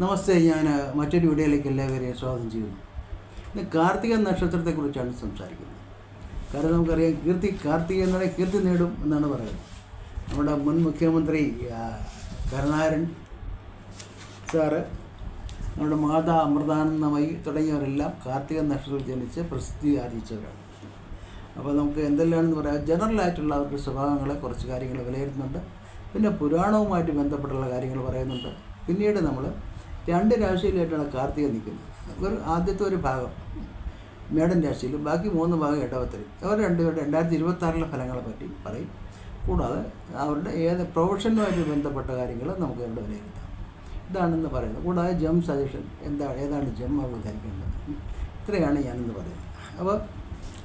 നമസ്തേ ഞാൻ മറ്റൊരു വീഡിയോയിലേക്ക് എല്ലാവരെയും സ്വാഗതം ചെയ്യുന്നു. ഇന്ന് കാർത്തിക നക്ഷത്രത്തെക്കുറിച്ചാണ് സംസാരിക്കുന്നത്. കാരണം നമുക്കറിയാം കീർത്തി കാർത്തിക എന്നാൽ കീർത്തി നേടും എന്നാണ് പറയുന്നത്. നമ്മുടെ മുൻ മുഖ്യമന്ത്രി കരുണാരൻ സാറ് നമ്മുടെ മാതാ അമൃതാനന്ദമയി തുടങ്ങിയവരെല്ലാം കാർത്തിക നക്ഷത്രത്തിൽ ജനിച്ച് പ്രസിദ്ധി ആർജിച്ചവരാണ്. അപ്പോൾ നമുക്ക് എന്തെല്ലാമെന്ന് പറയാം ജനറലായിട്ടുള്ള അവരുടെ സ്വഭാവങ്ങളെ കുറച്ച് കാര്യങ്ങൾ വിലയിരുത്തുന്നുണ്ട്. പിന്നെ പുരാണവുമായിട്ട് ബന്ധപ്പെട്ടുള്ള കാര്യങ്ങൾ പറയുന്നുണ്ട്. പിന്നീട് നമ്മൾ രണ്ട് രാശിയിലായിട്ടാണ് കാർത്തിക നിൽക്കുന്നത്. ഒരു ആദ്യത്തെ ഒരു ഭാഗം മേടൻ രാശിയിൽ ബാക്കി മൂന്ന് ഭാഗം ഇടവത്തിൽ അവർ രണ്ടുപേരുടെ രണ്ടായിരത്തി ഇരുപത്തി ആറിലെ ഫലങ്ങളെ പറ്റി പറയും. കൂടാതെ അവരുടെ ഏത് പ്രൊഫഷനുമായിട്ട് ബന്ധപ്പെട്ട കാര്യങ്ങൾ നമുക്ക് ഇവിടെ വിലയിരുത്താം. ഇതാണെന്ന് പറയുന്നത്. കൂടാതെ ജം സജഷൻ എന്താണ് ഏതാണ് ജം അവർ ധരിക്കേണ്ടത് ഇത്രയാണ് ഞാനിന്ന് പറയുന്നത്. അപ്പോൾ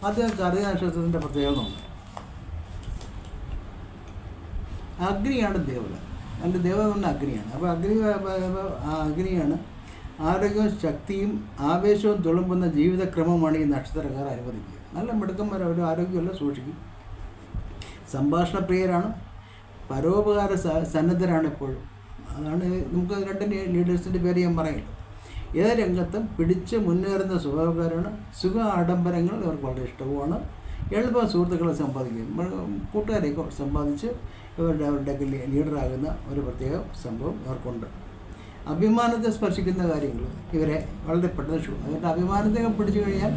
ആദ്യം കാർത്തിക നക്ഷത്രത്തിന്റെ പ്രത്യേകത അഗ്നിയാണ് ദേവത. അതിന്റെ ദേവത കൊണ്ട് അഗ്നിയാണ്. അപ്പോൾ അഗ്നി ആ അഗ്നിയാണ് ആരോഗ്യവും ശക്തിയും ആവേശവും തുളുമ്പുന്ന ജീവിതക്രമമാണ് ഈ നക്ഷത്രക്കാർ അനുവദിക്കുക. നല്ല മിടുക്കന്മാർ അവർ ആരോഗ്യമെല്ലാം സൂക്ഷിക്കും. സംഭാഷണ പ്രിയരാണ് പരോപകാര സന്നദ്ധരാണ് എപ്പോഴും അതാണ് നമുക്ക് രണ്ട് ലീഡേഴ്സിന്റെ പേര് ഞാൻ പറയില്ല. ഏത് രംഗത്തും പിടിച്ച് മുന്നേറുന്ന സ്വഭാവക്കാരാണ്. സുഖ ആഡംബരങ്ങൾ അവർക്ക് വളരെ ഇഷ്ടവുമാണ്. എളുപ്പം സുഹൃത്തുക്കളെ സമ്പാദിക്കും കൂട്ടുകാരെയൊക്കെ സമ്പാദിച്ച് ഇവരുടെ അവരുടെയൊക്കെ ലീഡറാകുന്ന ഒരു പ്രത്യേക സംഭവം ഇവർക്കുണ്ട്. അഭിമാനത്തെ സ്പർശിക്കുന്ന കാര്യങ്ങൾ ഇവരെ വളരെ പെട്ടെന്ന് ഷു അതിന്റെ അഭിമാനത്തെ പിടിച്ചു കഴിഞ്ഞാൽ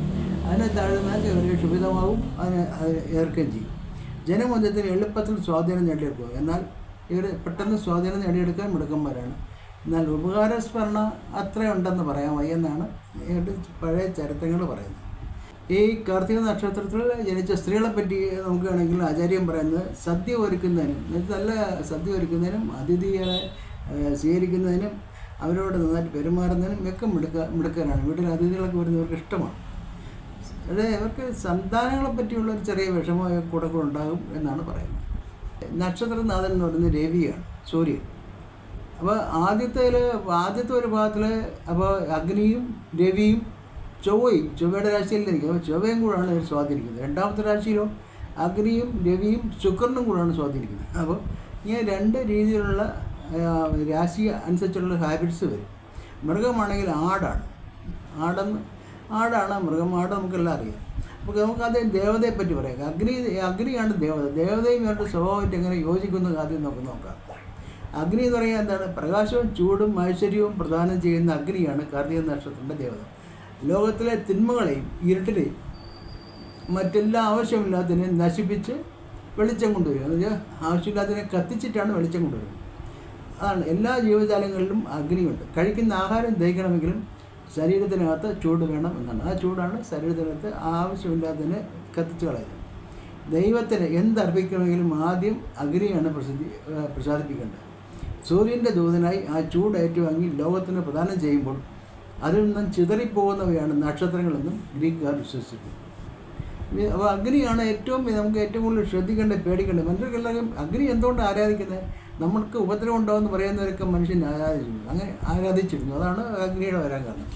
അതിനെ താഴ്ന്നാൽ ഇവർക്ക് ക്ഷുഭിതമാവും അതിന് അത് ഏർക്കുകയും ചെയ്യും. ജനമധ്യത്തിൽ എളുപ്പത്തിൽ സ്വാധീനം നേടിയെടുക്കും. എന്നാൽ ഇവർ പെട്ടെന്ന് സ്വാധീനം നേടിയെടുക്കാൻ മിടുക്കന്മാരാണ്. എന്നാൽ ഉപകാരസ്മരണ അത്രയുണ്ടെന്ന് പറയാൻ വയ്യെന്നാണ് പഴയ ചരിത്രങ്ങൾ പറയുന്നത്. ഈ കാർത്തിക നക്ഷത്രത്തിൽ ജനിച്ച സ്ത്രീകളെ പറ്റി നോക്കുകയാണെങ്കിൽ ആചാര്യം പറയുന്നത് സദ്യ ഒരുക്കുന്നതിനും നല്ല സദ്യ ഒരുക്കുന്നതിനും അതിഥികളെ സ്വീകരിക്കുന്നതിനും അവരോട് നന്നായിട്ട് പെരുമാറുന്നതിനും ഒക്കെ മിടുക്ക മിടുക്കാനാണ് വീട്ടിൽ അതിഥികളൊക്കെ വരുന്നവർക്ക് ഇഷ്ടമാണ്. അത് ഇവർക്ക് സന്താനങ്ങളെ പറ്റിയുള്ള ഒരു ചെറിയ വിഷമം കൂടെ കൂടെ ഉണ്ടാകും എന്നാണ് പറയുന്നത്. നക്ഷത്രനാഥൻ എന്ന് പറയുന്നത് രവിയാണ് സൂര്യൻ. അപ്പോൾ ആദ്യത്തെ ആദ്യത്തെ ഒരു ഭാഗത്തിൽ അപ്പോൾ അഗ്നിയും രവിയും ചൊവ്വയും ചൊവ്വയുടെ രാശിയിലായിരിക്കും ചൊവ്വയും കൂടാണ് ഇവർ സ്വാധീനിക്കുന്നത്. രണ്ടാമത്തെ രാശിയിലോ അഗ്നിയും രവിയും ശുക്രനും കൂടാണ് സ്വാധീനിക്കുന്നത്. അപ്പോൾ ഇങ്ങനെ രണ്ട് രീതിയിലുള്ള രാശി അനുസരിച്ചുള്ള ഹാബിറ്റ്സ് വരും. മൃഗമാണെങ്കിൽ ആടാണ്. ആടെന്ന് ആടാണ് മൃഗം. ആട് നമുക്കെല്ലാം അറിയാം. അപ്പോൾ നമുക്ക് ആദ്യം ദേവതയെ പറ്റി പറയാം. അഗ്നി അഗ്നിയാണ് ദേവത. ദേവതയും ഇവരുടെ സ്വഭാവമായിട്ട് എങ്ങനെ യോജിക്കുന്നു ആദ്യം നമുക്ക് നോക്കാം. അഗ്നി എന്ന് പറയുന്നത് എന്താണ്? പ്രകാശവും ചൂടും ഐശ്വര്യവും പ്രദാനം ചെയ്യുന്ന അഗ്നിയാണ് കാർത്തിക നക്ഷത്രത്തിന്റെ ദേവത. ലോകത്തിലെ തിന്മകളെയും ഇരുട്ടിലെയും മറ്റെല്ലാ ആവശ്യമില്ലാത്തതിനെ നശിപ്പിച്ച് വെളിച്ചം കൊണ്ടുവരിക. വെച്ചാൽ ആവശ്യമില്ലാത്തതിനെ കത്തിച്ചിട്ടാണ് വെളിച്ചം കൊണ്ടുവരുന്നത് അതാണ് എല്ലാ ജീവജാലങ്ങളിലും അഗ്നിയുണ്ട്. കഴിക്കുന്ന ആഹാരം ദഹിക്കണമെങ്കിലും ശരീരത്തിനകത്ത് ചൂട് വേണം എന്നാണ്. ആ ചൂടാണ് ശരീരത്തിനകത്ത് ആവശ്യമില്ലാത്തതിനെ കത്തിച്ച് കളയുന്നത് ദൈവത്തിന് എന്തർപ്പിക്കണമെങ്കിലും ആദ്യം അഗ്നിയാണ് പ്രസിദ്ധി പ്രസാദിപ്പിക്കേണ്ടത്. സൂര്യന്റെ ദൂതനായി ആ ചൂട് ഏറ്റുവാങ്ങി ലോകത്തിന് പ്രദാനം ചെയ്യുമ്പോൾ അതിൽ നിന്നും ചിതറിപ്പോകുന്നവയാണ് നക്ഷത്രങ്ങളെന്നും ഗ്രീക്കുകാർ വിശ്വസിക്കുന്നു അപ്പോൾ അഗ്നിയാണ് ഏറ്റവും നമുക്ക് ഏറ്റവും കൂടുതൽ ശ്രദ്ധിക്കേണ്ടത് പേടിക്കേണ്ടത്. മനുഷ്യർക്കെല്ലാവരും അഗ്നി എന്തുകൊണ്ട് ആരാധിക്കുന്നത്? നമ്മൾക്ക് ഉപദ്രവം ഉണ്ടാവുമെന്ന് പറയുന്നവരൊക്കെ മനുഷ്യൻ ആരാധിച്ചിരുന്നു. അങ്ങനെ ആരാധിച്ചിരുന്നു. അതാണ് അഗ്നിയുടെ വരാൻ കാരണം.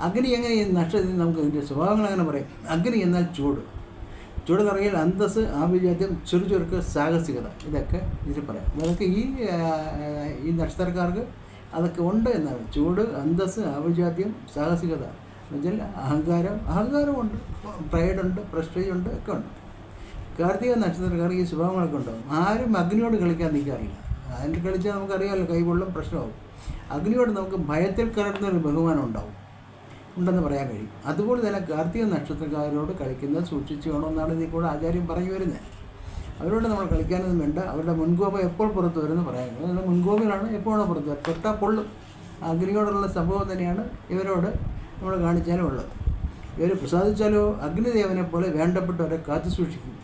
അഗ്നി എങ്ങനെ നക്ഷത്രത്തിൽ നമുക്ക് ഇതിന്റെ സ്വഭാവങ്ങൾ അങ്ങനെ പറയാം. അഗ്നി എന്നാൽ ചൂട്. ചൂട് നിറയിൽ അന്തസ് ആഭിജാത്യം ചെറു ചെറുക്ക് സാഹസികത. ഇതൊക്കെ ഇതിൽ പറയാം. അതൊക്കെ ഈ ഈ നക്ഷത്രക്കാർക്ക് അതൊക്കെ ഉണ്ട് എന്നാണ്. ചൂട് അന്തസ് ആഭിജാത്യം സാഹസികത എന്നുവെച്ചാൽ അഹങ്കാരം അഹങ്കാരമുണ്ട് പ്രൈഡുണ്ട് പ്രസ്റ്റേജ് ഉണ്ട് ഒക്കെ ഉണ്ട്. കാർത്തിക നക്ഷത്രക്കാർക്ക് ഈ സ്വഭാവങ്ങളൊക്കെ ഉണ്ടാകും ആരും അഗ്നിയോട് കളിക്കാൻ നിൽക്കാറില്ല. അതിൽ കളിച്ചാൽ നമുക്കറിയാമല്ലോ കൈകൊള്ളും പ്രശ്നമാകും അഗ്നിയോട് നമുക്ക് ഭയത്തിൽ കലർന്ന ഒരു ബഹുമാനം ഉണ്ടാവും. ഉണ്ടെന്ന് പറയാൻ കഴിയും. അതുപോലെ തന്നെ കാർത്തിക നക്ഷത്രക്കാരോട് കളിക്കുന്നത് സൂക്ഷിച്ചു വേണമെന്നാണ് ഇതിൽ കൂടെ ആചാര്യം പറഞ്ഞു വരുന്നത്. അവരോട് നമ്മൾ കളിക്കാനൊന്നും വേണ്ട. അവരുടെ മുൻകോപ എപ്പോൾ പുറത്തു വരുമെന്ന് പറയാൻ അവരുടെ മുൻകോപികളാണ് എപ്പോഴാണ് പുറത്ത് വരുന്നത് തൊട്ടാൽ പൊള്ളും. അഗ്നിയോടുള്ള സംഭവം തന്നെയാണ് ഇവരോട് നമ്മൾ കാണിച്ചാലും ഉള്ളത് ഇവർ പ്രസാദിച്ചാലോ? അഗ്നിദേവനെ പോലെ വേണ്ടപ്പെട്ടവരെ കാത്തു സൂക്ഷിക്കും.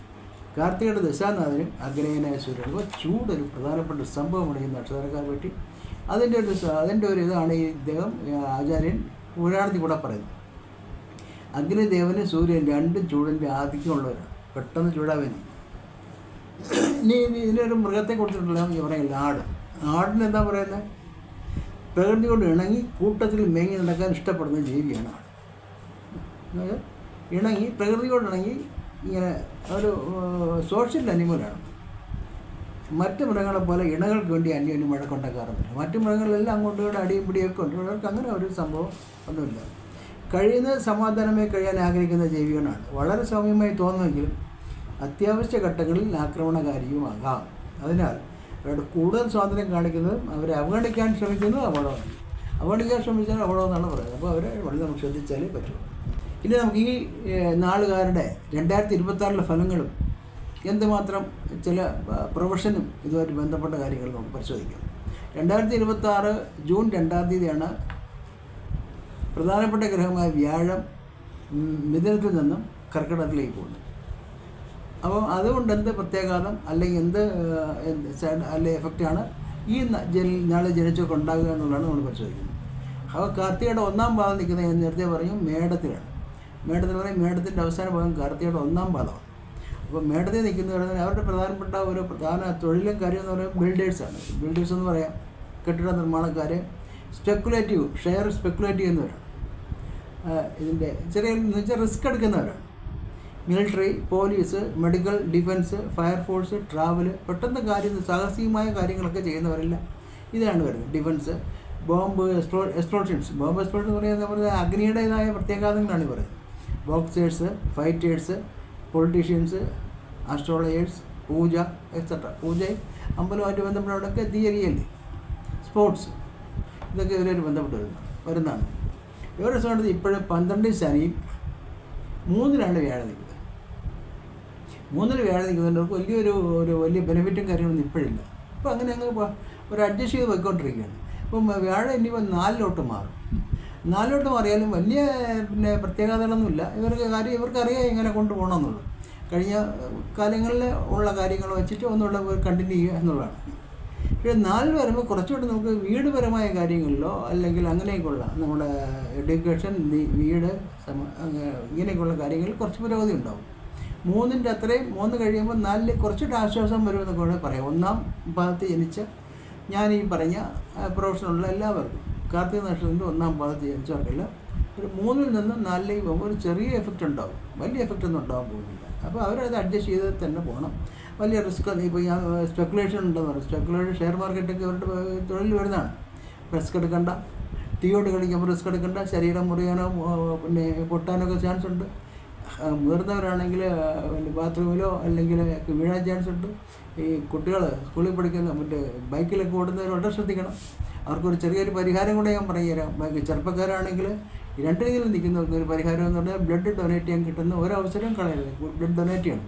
കാർത്തികയുടെ ദശാനാഥനും അഗ്നേയനായ അപ്പോൾ ചൂടൊരു പ്രധാനപ്പെട്ട സംഭവമാണ് ഈ നക്ഷത്രക്കാരെ പറ്റി. അതിന്റെ ഒരു അതിന്റെ ഒരു ഇതാണ് ഈ ഇദ്ദേഹം ആചാര്യൻ പുരാണത്തിൽ കൂടെ പറയുന്നത്. അഗ്നിദേവനും സൂര്യൻ രണ്ടും ചൂടിന്റെ ആധിക്യമുള്ളവരാണ്. പെട്ടെന്ന് ചൂടാവാൻ ഇനി ഇതിനൊരു മൃഗത്തെ കൊടുത്തിട്ടുള്ള പറയില്ല ആട്. ആടിന് എന്താ പറയുന്നത് കൊണ്ട് ഇണങ്ങി കൂട്ടത്തിൽ മേങ്ങി നടക്കാൻ ഇഷ്ടപ്പെടുന്ന ജീവിയാണ് ആട്. അതായത് ഇണങ്ങി പ്രകൃതിയോട് ഇണങ്ങി ഇങ്ങനെ ഒരു സോഷ്യൽ അനിമലാണ് മറ്റ് മൃഗങ്ങളെ പോലെ ഇണകൾക്ക് വേണ്ടി അന്യോന്യം വഴക്കുണ്ടാക്കാറുന്നില്ല മറ്റ് മൃഗങ്ങളെല്ലാം അങ്ങോട്ടും ഇവിടെ അടിയും പിടിയൊക്കെ ഉണ്ട്. ഇവർക്ക് അങ്ങനെ ഒരു സംഭവം ഒന്നുമില്ല. കഴിയുന്നത് സമാധാനമായി കഴിയാൻ ആഗ്രഹിക്കുന്ന ജീവികളാണ് വളരെ സൗമ്യമായി തോന്നുമെങ്കിലും അത്യാവശ്യ ഘട്ടങ്ങളിൽ ആക്രമണകാരിയുമാകാം. അതിനാൽ അവരുടെ കൂടുതൽ സ്വാതന്ത്ര്യം കാണിക്കുന്നതും അവരെ അവഗണിക്കാൻ ശ്രമിക്കുന്നതും അപകടമാണ് അവഗണിക്കാൻ ശ്രമിച്ചാൽ അപകടമെന്നാണ് പറയുന്നത്. അപ്പോൾ അവരെ വളരെ നമുക്ക് ശ്രദ്ധിച്ചാലേ പറ്റൂ. ഇനി നമുക്ക് ഈ നാളുകാരുടെ രണ്ടായിരത്തി ഇരുപത്താറിലെ ഫലങ്ങളും എന്തുമാത്രം ചില പ്രൊഫഷനും ഇതുമായിട്ട് ബന്ധപ്പെട്ട കാര്യങ്ങൾ നമുക്ക് പരിശോധിക്കാം. രണ്ടായിരത്തി ഇരുപത്താറ് ജൂൺ രണ്ടാം തീയതിയാണ് പ്രധാനപ്പെട്ട ഗ്രഹമായ വ്യാഴം മിഥുനത്തിൽ നിന്നും കർക്കിടകത്തിലേക്ക് പോകുന്നത്. അപ്പം അതുകൊണ്ട് എന്ത് പ്രത്യാഘാതം അല്ലെങ്കിൽ എന്ത് സൈഡ് അല്ലെ എഫക്റ്റാണ് ഈ നാളെ ജനിച്ചൊക്കെ ഉണ്ടാകുക എന്നുള്ളതാണ് നമ്മൾ പരിശോധിക്കുന്നത്. അപ്പോൾ കാർത്തികയുടെ ഒന്നാം ഭാഗം നിൽക്കുന്നത് ഞാൻ നേരത്തെ പറഞ്ഞു മേടത്തിലാണ്. മേടത്തിൽ പറയും മേടത്തിന്റെ അവസാന ഭാഗം കാർത്തികയുടെ ഒന്നാം പാദമാണ്. അപ്പോൾ മേടത്തിൽ നിൽക്കുന്നവർ അവരുടെ പ്രധാനപ്പെട്ട ഒരു പ്രധാന തൊഴിലും കാര്യം എന്ന് പറയുന്നത് ബിൽഡേഴ്സാണ് ബിൽഡേഴ്സ് എന്ന് പറയാം കെട്ടിട നിർമ്മാണക്കാർ സ്പെക്കുലേറ്റീവ് ഷെയർ സ്പെക്കുലേറ്റീവ് എന്നിവരാണ് ഇതിന്റെ ചെറിയ risk എടുക്കുന്നവരാണ്. Military police medical defence fire force travel പെട്ടെന്ന് കാര്യം സാഹസികമായ കാര്യങ്ങളൊക്കെ ചെയ്യുന്നവരല്ല. ഇതാണ് വരുന്നത്. ഡിഫൻസ് ബോംബ് എക്സ്പ്ലോ എക്സ്പ്ലോഷൻസ്. ബോംബ് എക്സ്പ്ലോഷൻ എന്ന് പറയുന്നത് നമ്മുടെ അഗ്നിയുടേതായ പ്രത്യാഘാതങ്ങളാണ് പറയുന്നത് boxers fighters politicians astrologers puja etcetera puja അമ്പലവുമായിട്ട് ബന്ധപ്പെട്ടവിടെയൊക്കെ തിയറിയല്ലേ സ്പോർട്സ്. ഇതൊക്കെ ഇവരായിട്ട് ബന്ധപ്പെട്ട് വരുന്ന വരുന്നതാണ്. ഇവരുടെ സ്ഥാനത്ത് ഇപ്പോഴും പന്ത്രണ്ട് ശനിയും മൂന്നിലാണ് വ്യാഴം മൂന്നിൽ വ്യാഴം നിൽക്കുന്നവർക്ക് വലിയൊരു ഒരു വലിയ ബെനിഫിറ്റും കാര്യങ്ങളൊന്നും ഇപ്പോഴില്ല. അപ്പോൾ അങ്ങനെ അങ്ങ് ഒരു അഡ്ജസ്റ്റ് ചെയ്ത് പോയിക്കൊണ്ടിരിക്കുകയാണ്. ഇപ്പം വ്യാഴം ഇനിയിപ്പോൾ നാലിലോട്ട് മാറും. നാലിലോട്ട് മാറിയാലും വലിയ പിന്നെ പ്രത്യേകതകളൊന്നുമില്ല. ഇവർക്ക് കാര്യം ഇവർക്കറിയാം ഇങ്ങനെ കൊണ്ടുപോകണമെന്നുള്ളൂ കഴിഞ്ഞ കാലങ്ങളിൽ ഉള്ള കാര്യങ്ങൾ വെച്ചിട്ട് ഒന്നുള്ള കണ്ടിന്യൂ ചെയ്യുക എന്നുള്ളതാണ്. പക്ഷേ നാലിൽ വരുമ്പോൾ കുറച്ചുകൂടി നമുക്ക് വീടുപരമായ കാര്യങ്ങളിലോ അല്ലെങ്കിൽ അങ്ങനെയൊക്കെയുള്ള നമ്മുടെ എഡ്യൂക്കേഷൻ വീട് ഇങ്ങനെയൊക്കെയുള്ള കാര്യങ്ങളിൽ കുറച്ച് പുരോഗതി ഉണ്ടാവും. മൂന്നിന്റെ അത്രയും മൂന്ന് കഴിയുമ്പോൾ നാലിൽ കുറച്ചൊരു ആശ്വാസം വരുമെന്നൊക്കെ വേണമെങ്കിൽ പറയാം. ഒന്നാം ഭാഗത്ത് ജനിച്ച ഞാൻ ഈ പറഞ്ഞ പ്രൊഫഷനുള്ള എല്ലാവർക്കും കാർത്തിക നക്ഷത്രത്തിന്റെ ഒന്നാം ഭാഗത്ത് ജനിച്ചവർക്കെല്ലാം ഒരു മൂന്നിൽ നിന്ന് നാലിലേക്ക് പോകുമ്പോൾ ഒരു ചെറിയ എഫക്റ്റ് ഉണ്ടാവും. വലിയ എഫക്റ്റ് ഒന്നും ഉണ്ടാകാൻ പോകുന്നില്ല. അപ്പോൾ അവരത് അഡ്ജസ്റ്റ് ചെയ്ത് തന്നെ പോകണം. വലിയ റിസ്ക് ഇപ്പോൾ ഞാൻ സ്പെക്കുലേഷൻ ഉണ്ടെന്ന് പറയും. സ്പെക്കുലേഷൻ ഷെയർ മാർക്കറ്റൊക്കെ അവരുടെ തൊഴിൽ വരുന്നതാണ്. റിസ്ക് എടുക്കണ്ട. തീയോട്ട് കളിക്കുമ്പോൾ റിസ്ക് എടുക്കണ്ട. ശരീരം മുറിയാനോ പിന്നെ പൊട്ടാനൊക്കെ ചാൻസ് ഉണ്ട്. മുതിർന്നവരാണെങ്കിൽ ബാത്റൂമിലോ അല്ലെങ്കിൽ വീഴാൻ ചാൻസ് ഉണ്ട്. ഈ കുട്ടികൾ സ്കൂളിൽ പഠിക്കുന്ന മറ്റേ ബൈക്കിലൊക്കെ ഓടുന്നവർ വളരെ ശ്രദ്ധിക്കണം. അവർക്കൊരു ചെറിയൊരു പരിഹാരം കൂടെ ഞാൻ പറഞ്ഞുതരാം ബൈക്ക് ചെറുപ്പക്കാരാണെങ്കിൽ രണ്ട് രീതിയിൽ നിൽക്കുന്നവർക്ക് ഒരു പരിഹാരം എന്ന് പറഞ്ഞാൽ ബ്ലഡ് ഡൊനേറ്റ് ചെയ്യാൻ കിട്ടുന്ന ഒരവസരം കളയരുത്. ബ്ലഡ് ഡൊനേറ്റ് ചെയ്യണം.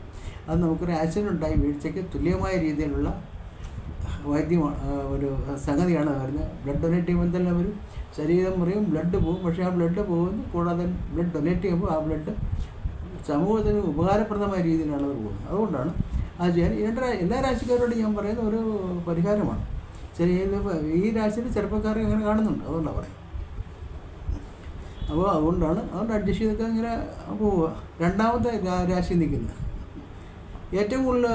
അത് നമുക്കൊരു ആക്സിഡന്റ് ഉണ്ടായി വീഴ്ചയ്ക്ക് തുല്യമായ രീതിയിലുള്ള വൈദ്യമാണ് ഒരു സംഗതിയാണ് വരുന്നത്. ബ്ലഡ് ഡൊനേറ്റ് ചെയ്യുമ്പോൾ തന്നെ ഒരു ശരീരം മുറിയും ബ്ലഡ് പോകും. പക്ഷേ ആ ബ്ലഡ് പോകുന്നു. കൂടാതെ ബ്ലഡ് ഡൊനേറ്റ് ചെയ്യുമ്പോൾ ആ ബ്ലഡ് സമൂഹത്തിന് ഉപകാരപ്രദമായ രീതിയിലാണ് അവർ പോകുന്നത്. അതുകൊണ്ടാണ് ആ ചെയ്യാൻ എന്റെ എല്ലാ രാശിക്കാരോടും ഞാൻ പറയുന്ന ഒരു പരിഹാരമാണ്. ചെറിയ ഈ രാശിയിൽ ചെറുപ്പക്കാരെ അങ്ങനെ കാണുന്നുണ്ട്. അതുകൊണ്ടാണ് പറയുന്നത്. അപ്പോൾ അതുകൊണ്ടാണ് അതുകൊണ്ട് അഡ്ജസ്റ്റ് ചെയ്തൊക്കെ അങ്ങനെ പോവുക. രണ്ടാമത്തെ രാശി നിൽക്കുന്നത്. ഏറ്റവും കൂടുതൽ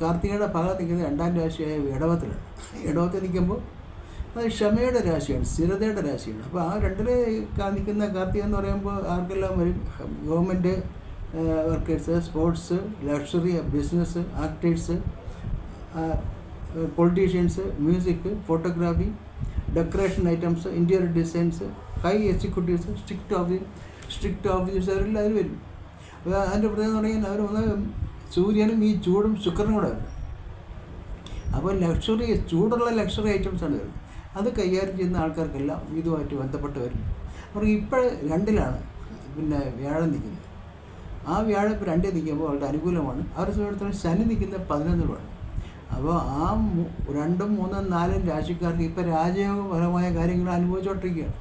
കാർത്തികയുടെ ഭാഗത്ത് നിൽക്കുന്നത് രണ്ടാം രാശിയായ ഇടവത്തിലാണ് ഇടവത്തിൽ നിൽക്കുമ്പോൾ അത് ക്ഷമയുടെ രാശിയാണ് സ്ഥിരതയുടെ രാശിയാണ്. അപ്പോൾ ആ രണ്ടിൽ കാണിക്കുന്ന കാർത്തിക എന്ന് പറയുമ്പോൾ ആർക്കെല്ലാം വരും? Government workers sports luxury business actors politicians music photography decoration items interior designs high executives strict office strict officers വരും. അപ്പോൾ അതിന്റെ പ്രത്യേകത എന്ന് പറഞ്ഞാൽ അവർ ഒന്ന് സൂര്യനും ഈ ചൂടും ശുക്രനും കൂടെ വരും. അപ്പോൾ ലക്ഷറി ചൂടുള്ള ലക്ഷറി ഐറ്റംസ് ആണ് വരുന്നത്. അത് കൈകാര്യം ചെയ്യുന്ന ആൾക്കാർക്കെല്ലാം ഇതുമായിട്ട് ബന്ധപ്പെട്ട് വരും. അവർക്ക് ഇപ്പോൾ രണ്ടിലാണ് പിന്നെ വ്യാഴം നിൽക്കുന്നത്. ആ വ്യാഴം ഇപ്പോൾ രണ്ടിൽ നിൽക്കുമ്പോൾ അവരുടെ അനുകൂലമാണ്. അവരെ സംബന്ധിച്ചിടത്തോളം ശനി നിൽക്കുന്ന പതിനൊന്നിലുമാണ്. അപ്പോൾ ആ രണ്ടും മൂന്നും നാലും രാശിക്കാർക്ക് ഇപ്പോൾ രാജയോഗപരമായ കാര്യങ്ങൾ അനുഭവിച്ചുകൊണ്ടിരിക്കുകയാണ്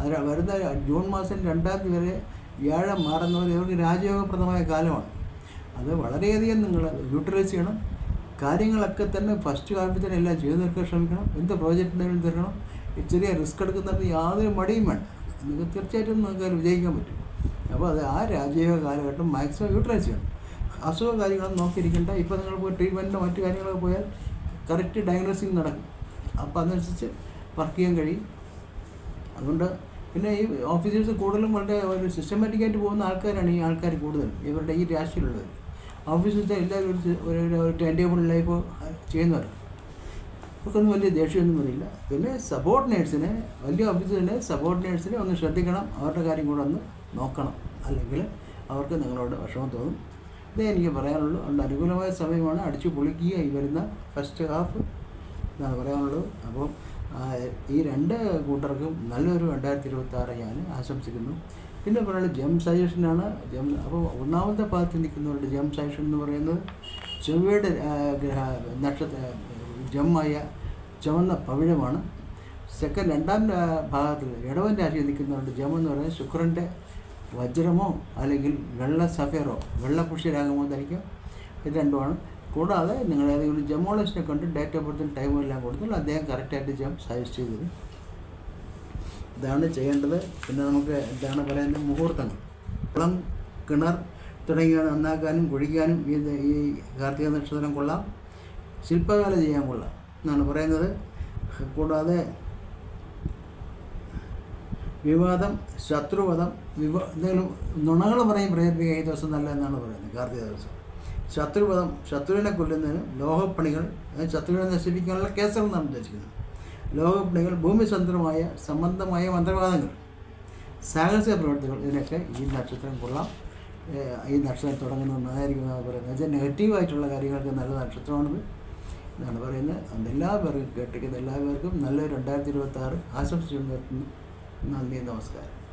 അത് വരുന്ന ജൂൺ മാസം രണ്ടാം തീയതി വരെ വ്യാഴം മാറുന്നവർ ഇവർക്ക് രാജയോഗപ്രദമായ കാലമാണ്. അത് വളരെയധികം നിങ്ങൾ യൂട്ടിലൈസ് ചെയ്യണം. കാര്യങ്ങളൊക്കെ തന്നെ ഫസ്റ്റ് കാലത്തിൽ തന്നെ എല്ലാം ചെയ്തു തീർക്കാൻ ശ്രമിക്കണം. എന്ത് പ്രോജക്റ്റ് എന്തെങ്കിലും ഈ ചെറിയ റിസ്ക് എടുക്കുന്നത് യാതൊരു മടിയും വേണ്ട. നിങ്ങൾക്ക് തീർച്ചയായിട്ടും നിങ്ങൾക്ക് അതിൽ വിജയിക്കാൻ പറ്റും. അപ്പോൾ അത് ആ രാജീവ കാലഘട്ടം മാക്സിമം യൂട്ടിലൈസ് ചെയ്യണം. അസുഖ കാര്യങ്ങളൊന്നും നോക്കിയിരിക്കണ്ട. ഇപ്പോൾ നിങ്ങൾ പോയി ട്രീറ്റ്മെന്റിനോ മറ്റു കാര്യങ്ങളൊക്കെ പോയാൽ കറക്റ്റ് ഡയഗ്നോസിങ് നടക്കും. അപ്പോൾ അതനുസരിച്ച് വർക്ക് ചെയ്യാൻ കഴിയും. അതുകൊണ്ട് പിന്നെ ഈ ഓഫീസേഴ്സ് കൂടുതലും വളരെ ഒരു സിസ്റ്റമാറ്റിക്കായിട്ട് പോകുന്ന ആൾക്കാരാണ് ഈ ആൾക്കാർ കൂടുതൽ ഇവരുടെ ഈ രാശിയിലുള്ളവർ. ഓഫീസിലത്തെ എല്ലാവരും ഒരു ഒരു ടൈം ടേബിൾ ലൈഫ് ചെയ്യുന്നവരാണ് അവർക്കൊന്നും വലിയ ദേഷ്യമൊന്നും വരില്ല പിന്നെ സബോർഡിനേറ്റ്സിനെ വലിയ ഓഫീസറിനെ സബോർഡിനേറ്റ്സിനെ ഒന്ന് ശ്രദ്ധിക്കണം. അവരുടെ കാര്യം കൂടെ ഒന്ന് നോക്കണം. അല്ലെങ്കിൽ അവർക്ക് നിങ്ങളോട് വിഷമം തോന്നും. ഇതേ എനിക്ക് പറയാനുള്ളൂ. അതുകൊണ്ട് അനുകൂലമായ സമയമാണ് അടിച്ചു പൊളിക്കുക ഈ വരുന്ന ഫസ്റ്റ് ഹാഫ് എന്നാണ് പറയാനുള്ളത്. അപ്പം ഈ രണ്ട് കൂട്ടർക്കും നല്ലൊരു രണ്ടായിരത്തി ഇരുപത്തി ആറ് ഞാൻ ആശംസിക്കുന്നു. പിന്നെ പറയുന്നത് ജം സജഷനാണ്. ജം അപ്പോൾ ഒന്നാമത്തെ ഭാഗത്ത് നിൽക്കുന്നവരുടെ ജം സജഷൻ എന്ന് പറയുന്നത് ചൊവ്വയുടെ ഗ്രഹ നക്ഷത്ര ജമ്മായ ചുവന്ന പവിഴമാണ്. സെക്കൻഡ് രണ്ടാം ഭാഗത്തിൽ ഇടവൻ രാശിയിൽ നിൽക്കുന്നവരുടെ ജം എന്ന് പറയുന്നത് ശുക്രന്റെ വജ്രമോ അല്ലെങ്കിൽ വെള്ള സഫേറോ വെള്ള പുഷ്യരാഗമോ ധരിക്കും. ഇത് രണ്ടുമാണ്. കൂടാതെ നിങ്ങൾ ഏതെങ്കിലും ജമോളജിനെ കൊണ്ട് ഡേറ്റ് ഓഫ് ബർത്തും ടൈമും എല്ലാം കൊടുത്താൽ അദ്ദേഹം കറക്റ്റായിട്ട് ജം സജസ്റ്റ് ചെയ്തു ഇതാണ് ചെയ്യേണ്ടത്. പിന്നെ നമുക്ക് എന്താണ് പറയുന്നത് മുഹൂർത്തങ്ങൾ. കുളം കിണർ തുടങ്ങിയ നന്നാക്കാനും കുഴിക്കാനും ഈ ഈ കാർത്തിക നക്ഷത്രം കൊള്ളാം. ശില്പകല ചെയ്യാൻ കൊള്ളാം എന്നാണ് പറയുന്നത്. കൂടാതെ വിവാദം ശത്രുവധം വിവ എന്തെങ്കിലും നുണകൾ പറയും പ്രേരിപ്പിക്കുക ഈ ദിവസം നല്ല എന്നാണ് പറയുന്നത് കാർത്തിക ദിവസം. ശത്രുവധം ശത്രുവിനെ കൊല്ലുന്നതിന് ലോഹപ്പണികൾ ശത്രുവിനെ നശിപ്പിക്കാനുള്ള കേസുകൾ നാം ഉദ്ദേശിക്കുന്നത്. ലോഹപ്പണികൾ ഭൂമിസ്വന്തരമായ സംബന്ധമായ മന്ത്രവാദങ്ങൾ. സാഹസിക പ്രവർത്തികൾ. ഇതിനൊക്കെ ഈ നക്ഷത്രം കൊള്ളാം. ഈ നക്ഷത്രം തുടങ്ങുന്നത് നന്നായിരിക്കും എന്നാണ് പറയുന്നത്. എന്നുവെച്ചാൽ നെഗറ്റീവായിട്ടുള്ള കാര്യങ്ങൾക്ക് നല്ല നക്ഷത്രമാണിത് എന്നാണ് പറയുന്നത്. അതുകൊണ്ട് എല്ലാ പേർക്കും കേട്ടിരിക്കുന്ന എല്ലാവർക്കും നല്ലൊരു രണ്ടായിരത്തി ഇരുപത്തി ആറ് ആശംസിച്ചു നന്ദി നമസ്കാരം.